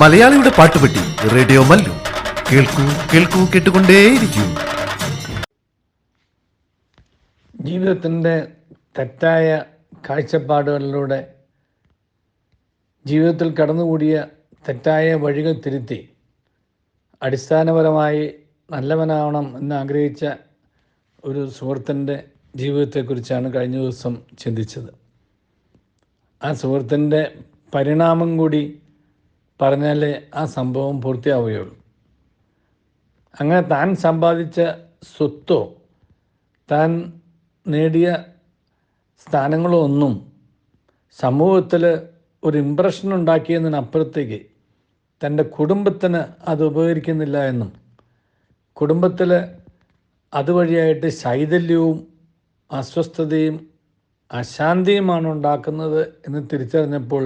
മലയാളിയുടെ പാട്ടുപെട്ടി റേഡിയോ മല്ലു. കേൾക്കൂ കേൾക്കൂ കേട്ടുകൊണ്ടേയിരിക്കൂ. ജീവിതത്തിന്റെ തെറ്റായ കാഴ്ചപ്പാടുകളിലൂടെ ജീവിതത്തിൽ കടന്നുകൂടിയ തെറ്റായ വഴികൾ തിരുത്തി അടിസ്ഥാനപരമായി നല്ലവനാവണം എന്ന് ആഗ്രഹിച്ച ഒരു സുഹൃത്തിന്റെ ജീവിതത്തെക്കുറിച്ചാണ് കഴിഞ്ഞ ദിവസം ചിന്തിച്ചത്. ആ സുഹൃത്തിന്റെ പരിണാമം കൂടി പറഞ്ഞാലേ ആ സംഭവം പൂർത്തിയാവുകയുള്ളൂ. അങ്ങനെ താൻ സമ്പാദിച്ച സ്വത്തോ താൻ നേടിയ സ്ഥാനങ്ങളോ ഒന്നും സമൂഹത്തിൽ ഒരു ഇമ്പ്രഷൻ ഉണ്ടാക്കിയതിനപ്പുറത്തേക്ക് തന്റെ കുടുംബത്തിന് അത് ഉപകരിക്കുന്നില്ല എന്നും കുടുംബത്തിൽ അതുവഴിയായിട്ട് ശൈഥല്യവും അസ്വസ്ഥതയും അശാന്തിയുമാണ് ഉണ്ടാക്കുന്നത് എന്ന് തിരിച്ചറിഞ്ഞപ്പോൾ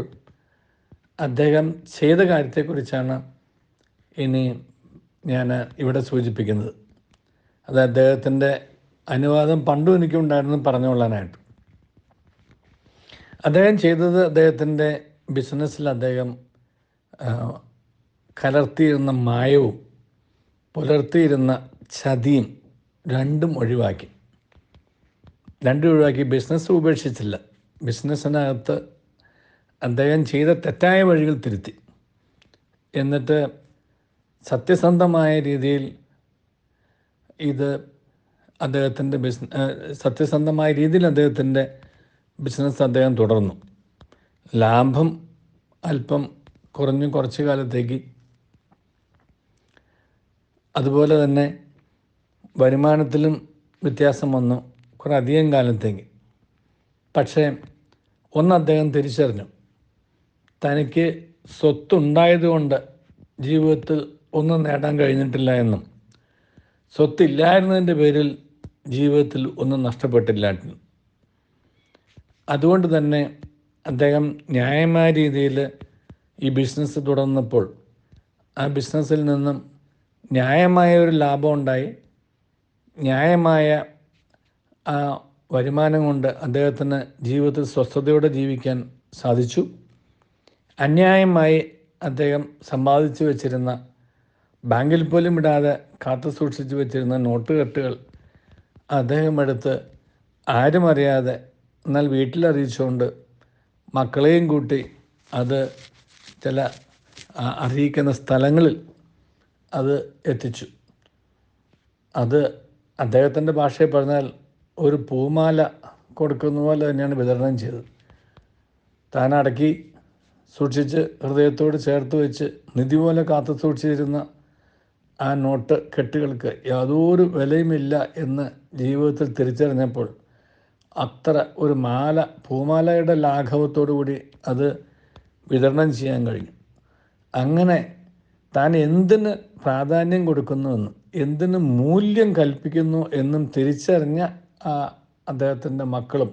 അദ്ദേഹം ചെയ്ത കാര്യത്തെക്കുറിച്ചാണ് ഇനി ഞാൻ ഇവിടെ സൂചിപ്പിക്കുന്നത്. അത് അദ്ദേഹത്തിന്റെ അനുവാദം പണ്ടും എനിക്കുണ്ടായിരുന്നു പറഞ്ഞുകൊള്ളാനായിട്ട്. അദ്ദേഹം ചെയ്തത് അദ്ദേഹത്തിന്റെ ബിസിനസ്സിൽ അദ്ദേഹം കലർത്തിയിരുന്ന മായവും പുലർത്തിയിരുന്ന ചതിയും രണ്ടും ഒഴിവാക്കി. രണ്ടും ഒഴിവാക്കി. ബിസിനസ് ഉപേക്ഷിച്ചില്ല. ബിസിനസ്സിനകത്ത് അദ്ദേഹം ചെയ്ത തെറ്റായ വഴികൾ തിരുത്തി. എന്നിട്ട് സത്യസന്ധമായ രീതിയിൽ ഇത് അദ്ദേഹത്തിന്റെ ബിസിന സത്യസന്ധമായ രീതിയിൽ അദ്ദേഹത്തിന്റെ ബിസിനസ് അദ്ദേഹം തുടർന്നു. ലാഭം അല്പം കുറഞ്ഞു കുറച്ച് കാലത്തേക്ക്. അതുപോലെ തന്നെ വരുമാനത്തിലും വ്യത്യാസം വന്നു കുറേ അധികം കാലത്തേക്ക്. പക്ഷേ ഒന്ന് അദ്ദേഹം തിരിച്ചറിഞ്ഞു. തനിക്ക് സ്വത്തുണ്ടായതുകൊണ്ട് ജീവിതത്തിൽ ഒന്നും നേടാൻ കഴിഞ്ഞിട്ടില്ല എന്നും. സ്വത്തില്ലായിരുന്നതിന്റെ പേരിൽ ജീവിതത്തിൽ ഒന്നും നഷ്ടപ്പെട്ടില്ല. അതുകൊണ്ട് തന്നെ അദ്ദേഹം ന്യായമായ രീതിയിൽ ഈ ബിസിനസ് തുടർന്നപ്പോൾ ആ ബിസിനസ്സിൽ നിന്നും ന്യായമായ ഒരു ലാഭം ഉണ്ടായി. ന്യായമായ ആ വരുമാനം കൊണ്ട് അദ്ദേഹത്തിന് ജീവിതത്തിൽ സ്വസ്ഥതയോടെ ജീവിക്കാൻ സാധിച്ചു. അന്യായമായി അദ്ദേഹം സമ്പാദിച്ചു വച്ചിരുന്ന ബാങ്കിൽ പോലും ഇടാതെ കാത്തു സൂക്ഷിച്ചു വച്ചിരുന്ന നോട്ട് കെട്ടുകൾ അദ്ദേഹം എടുത്ത് ആരും അറിയാതെ എന്നാൽ വീട്ടിലറിയിച്ചുകൊണ്ട് മക്കളെയും കൂട്ടി അത് ചില അറിയിക്കുന്ന സ്ഥലങ്ങളിൽ അത് എത്തിച്ചു. അത് അദ്ദേഹത്തിന്റെ ഭാഷയിൽ പറഞ്ഞാൽ ഒരു പൂമാല കൊടുക്കുന്ന പോലെ തന്നെയാണ് വിതരണം ചെയ്തത്. താൻ അടക്കി സൂക്ഷിച്ച് ഹൃദയത്തോട് ചേർത്ത് വെച്ച് നിധി പോലെ കാത്തു സൂക്ഷിച്ചിരുന്ന ആ നോട്ട് കെട്ടുകൾക്ക് യാതൊരു വിലയുമില്ല എന്ന് ജീവിതത്തിൽ തിരിച്ചറിഞ്ഞപ്പോൾ അത്ര ഒരു മാല പൂമാലയുടെ ലാഘവത്തോടു കൂടി അത് വിതരണം ചെയ്യാൻ കഴിഞ്ഞു. അങ്ങനെ താൻ എന്തിന് പ്രാധാന്യം കൊടുക്കുന്നുവെന്നും എന്തിന് മൂല്യം കൽപ്പിക്കുന്നു എന്നും തിരിച്ചറിഞ്ഞ ആ അദ്ദേഹത്തിന്റെ മക്കളും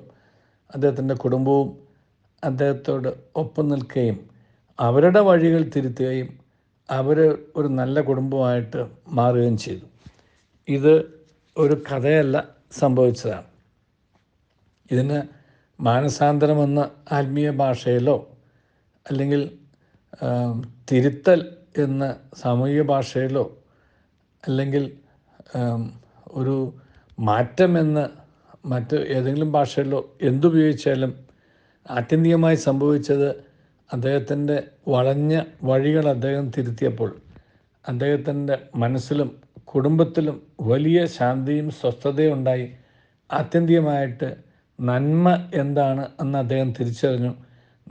അദ്ദേഹത്തിന്റെ കുടുംബവും അദ്ദേഹത്തോട് ഒപ്പം നിൽക്കുകയും അവരുടെ വഴികൾ തിരുത്തുകയും അവർ ഒരു നല്ല കുടുംബമായിട്ട് മാറുകയും ചെയ്തു. ഇത് ഒരു കഥയല്ല സംഭവിച്ചതാണ്. ഇതിന് മാനസാന്തരമെന്ന ആത്മീയ ഭാഷയിലോ അല്ലെങ്കിൽ തിരുത്തൽ എന്ന സാമൂഹിക ഭാഷയിലോ അല്ലെങ്കിൽ ഒരു മാറ്റമെന്ന് മറ്റ് ഏതെങ്കിലും ഭാഷയിലോ എന്തുപയോഗിച്ചാലും ആത്യന്തികമായി സംഭവിച്ചത് അദ്ദേഹത്തിന്റെ വളഞ്ഞ വഴികൾ അദ്ദേഹം തിരുത്തിയപ്പോൾ അദ്ദേഹത്തിന്റെ മനസ്സിലും കുടുംബത്തിലും വലിയ ശാന്തിയും സ്വസ്ഥതയും ഉണ്ടായി. ആത്യന്തികമായിട്ട് നന്മ എന്താണ് എന്ന് അദ്ദേഹം തിരിച്ചറിഞ്ഞു.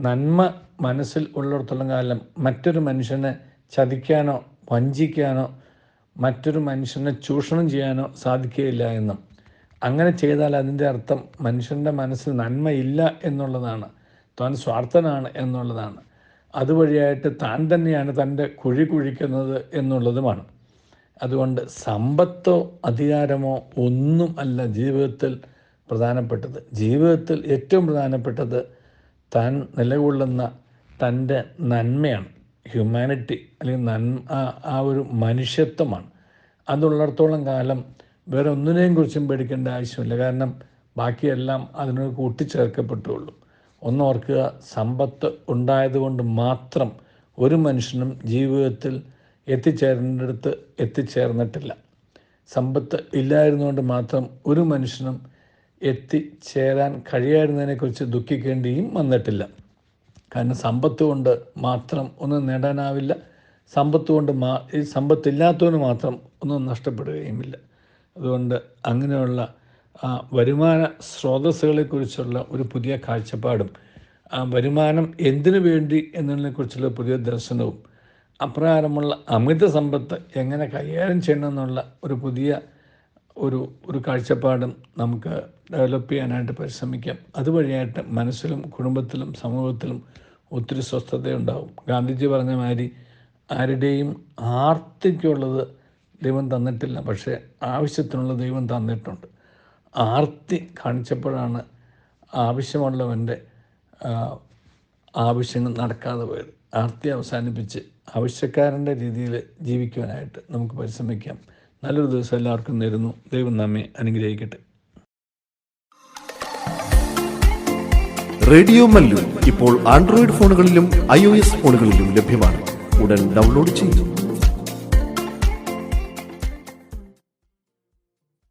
നന്മ മനസ്സിൽ ഉള്ളിടത്തോളം കാലം മറ്റൊരു മനുഷ്യനെ ചതിക്കാനോ വഞ്ചിക്കാനോ മറ്റൊരു മനുഷ്യനെ ചൂഷണം ചെയ്യാനോ സാധിക്കുകയില്ല എന്നും. അങ്ങനെ ചെയ്താൽ അതിന്റെ അർത്ഥം മനുഷ്യന്റെ മനസ്സിൽ നന്മയില്ല എന്നുള്ളതാണ്. താൻ സ്വാർത്ഥനാണ് എന്നുള്ളതാണ്. അതുവഴിയായിട്ട് താൻ തന്നെയാണ് തന്റെ കുഴി കുഴിക്കുന്നത് എന്നുള്ളതുമാണ്. അതുകൊണ്ട് സമ്പത്തോ അധികാരമോ ഒന്നും അല്ല ജീവിതത്തിൽ പ്രധാനപ്പെട്ടത്. ജീവിതത്തിൽ ഏറ്റവും പ്രധാനപ്പെട്ടത് താൻ നിലകൊള്ളുന്ന തന്റെ നന്മയാണ്. ഹ്യൂമാനിറ്റി അല്ലെങ്കിൽ നന്മ ആ- ഒരു മനുഷ്യത്വമാണ്. അതുള്ളിടത്തോളം കാലം വേറെ ഒന്നിനെയും കുറിച്ചും പേടിക്കേണ്ട ആവശ്യമില്ല. കാരണം ബാക്കിയെല്ലാം അതിനോട് കൂട്ടിച്ചേർക്കപ്പെട്ടുള്ളൂ ഒന്നോർക്കുക സമ്പത്ത് ഉണ്ടായതുകൊണ്ട് മാത്രം ഒരു മനുഷ്യനും ജീവിതത്തിൽ എത്തിച്ചേരേണ്ടടുത്ത് എത്തിച്ചേർന്നിട്ടില്ല. സമ്പത്ത് ഇല്ലായിരുന്നുകൊണ്ട് മാത്രം ഒരു മനുഷ്യനും എത്തിച്ചേരാൻ കഴിയായിരുന്നതിനെക്കുറിച്ച് ദുഃഖിക്കേണ്ടിയും വന്നിട്ടില്ല. കാരണം സമ്പത്ത് കൊണ്ട് മാത്രം ഒന്നും നേടാനാവില്ല. സമ്പത്ത് കൊണ്ട് മാ സമ്പത്തില്ലാത്തവന് മാത്രം ഒന്നും നഷ്ടപ്പെടുകയുമില്ല. അതുകൊണ്ട് അങ്ങനെയുള്ള ആ വരുമാന സ്രോതസ്സുകളെക്കുറിച്ചുള്ള ഒരു പുതിയ കാഴ്ചപ്പാടും ആ വരുമാനം എന്തിനു വേണ്ടി എന്നതിനെക്കുറിച്ചുള്ള പുതിയ ദർശനവും അപ്രകാരമുള്ള അമിത സമ്പത്ത് എങ്ങനെ കൈകാര്യം ചെയ്യണമെന്നുള്ള ഒരു പുതിയ ഒരു ഒരു കാഴ്ചപ്പാടും നമുക്ക് ഡെവലപ്പ് ചെയ്യാനായിട്ട് പരിശ്രമിക്കാം. അതുവഴിയായിട്ട് മനസ്സിലും കുടുംബത്തിലും സമൂഹത്തിലും ഒത്തിരി സ്വസ്ഥതയുണ്ടാവും. ഗാന്ധിജി പറഞ്ഞ മാതിരി ആരുടെയും ആർത്തിക്കുള്ളത് ദൈവം തന്നിട്ടില്ല. പക്ഷേ ആവശ്യത്തിനുള്ള ദൈവം തന്നിട്ടുണ്ട്. ആർത്തി കാണിച്ചപ്പോഴാണ് ആവശ്യമുള്ളവന്റെ ആവശ്യങ്ങൾ നടക്കാതെ പോയത്. ആർത്തി അവസാനിപ്പിച്ച് ആവശ്യക്കാരന്റെ രീതിയിൽ ജീവിക്കുവാനായിട്ട് നമുക്ക് പരിശ്രമിക്കാം. നല്ലൊരു ദിവസം എല്ലാവർക്കും നേരുന്നു. ദൈവം നമ്മെ അനുഗ്രഹിക്കട്ടെ. റേഡിയോ മല്ലു ഇപ്പോൾ ആൻഡ്രോയിഡ് ഫോണുകളിലും ഐ ഫോണുകളിലും ലഭ്യമാണ്. ഉടൻ ഡൗൺലോഡ് ചെയ്യൂ.